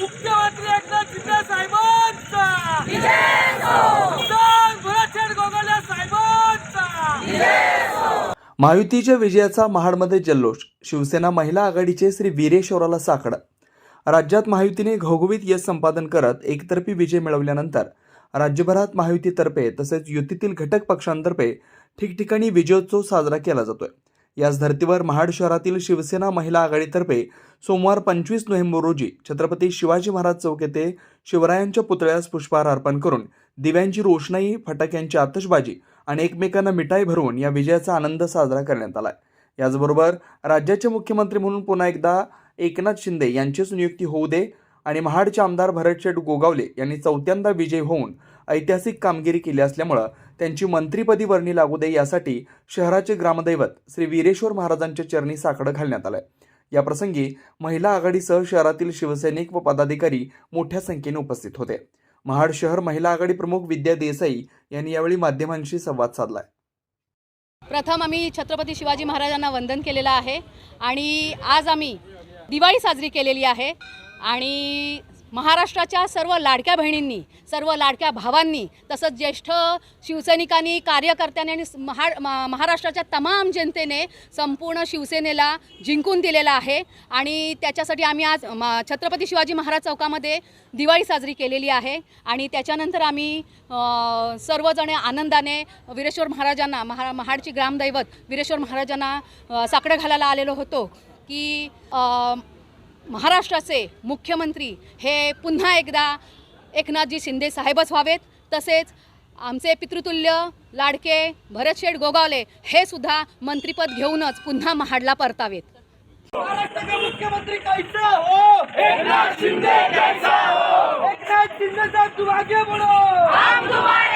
मुख्यमंत्री एकनाथ शिंदे साहेबांचा! साहेबांचा! महायुतीच्या विजयाचा महाडमध्ये जल्लोष शिवसेना महिला आघाडीचे श्री वीरेश्वराला साखड राज्यात महायुतीने घवघवीत यश संपादन करत एकतर्फी विजय मिळवल्यानंतर राज्यभरात महायुतीतर्फे तसेच युतीतील घटक पक्षांतर्फे ठिकठिकाणी विजयोत्सव साजरा केला जातोय. याच धर्तीवर महाड शहरातील शिवसेना महिला आघाडीतर्फे सोमवार पंचवीस नोव्हेंबर रोजी छत्रपती शिवाजी महाराज चौक येथे शिवरायांच्या पुतळ्यास पुष्पहार अर्पण करून दिव्यांची रोषणाई फटाक्यांची आतषबाजी आणि एकमेकांना मिठाई भरवून या विजयाचा आनंद साजरा करण्यात आला याचबरोबर राज्याचे मुख्यमंत्री म्हणून पुन्हा एकदा एकनाथ शिंदे यांचीच नियुक्ती होऊ दे आणि महाडचे आमदार भरतशेठ गोगावले यांनी चौथ्यांदा विजय होऊन ऐतिहासिक कामगिरी केली असल्यामुळं त्यांची मंत्रीपदी वर्णी लागू दे यासाठी शहराचे ग्रामदैवत श्री वीरेश्वर महाराजांच्या चरणी साकडं घालण्यात आलं या प्रसंगी महिला आघाडीसह शहरातील शिवसैनिक व पदाधिकारी मोठ्या संख्येने उपस्थित होते. महाड शहर महिला आघाडी प्रमुख विद्या देसाई यांनी यावेळी माध्यमांशी संवाद साधलाय. प्रथम आम्ही छत्रपती शिवाजी महाराजांना वंदन केलेलं आहे आणि आज आम्ही दिवाळी साजरी केलेली आहे आणि महाराष्ट्राच्या सर्व लाडक्या बहिणींनी सर्व लाडक्या भावांनी तसंच ज्येष्ठ शिवसैनिकांनी कार्यकर्त्यांनी आणि महा महाराष्ट्राच्या तमाम जनतेने संपूर्ण शिवसेनेला जिंकून दिलेला आहे. आणि त्याच्यासाठी आम्ही आज म- छत्रपती शिवाजी महाराज चौकामध्ये दिवाळी साजरी केलेली आहे. आणि त्याच्यानंतर आम्ही सर्वजण आनंदाने वीरेश्वर महाराजांना महा महाडची ग्रामदैवत वीरेश्वर महाराजांना साकडं घालायला आलेलो होतो की महाराष्ट्राचे मुख्यमंत्री हे पुन्हा एकदा एकनाथजी शिंदे साहेबच व्हावेत. तसेच आमचे पितृतुल्य लाडके भरतशेठ गोगावले हे सुद्धा मंत्रिपद घेऊनच पुन्हा महाडला परतावेत. मुख्यमंत्री कैसा हो एकनाथ शिंदे कैसा हो एकनाथ शिंदे साहब तुम आगे बढ़ो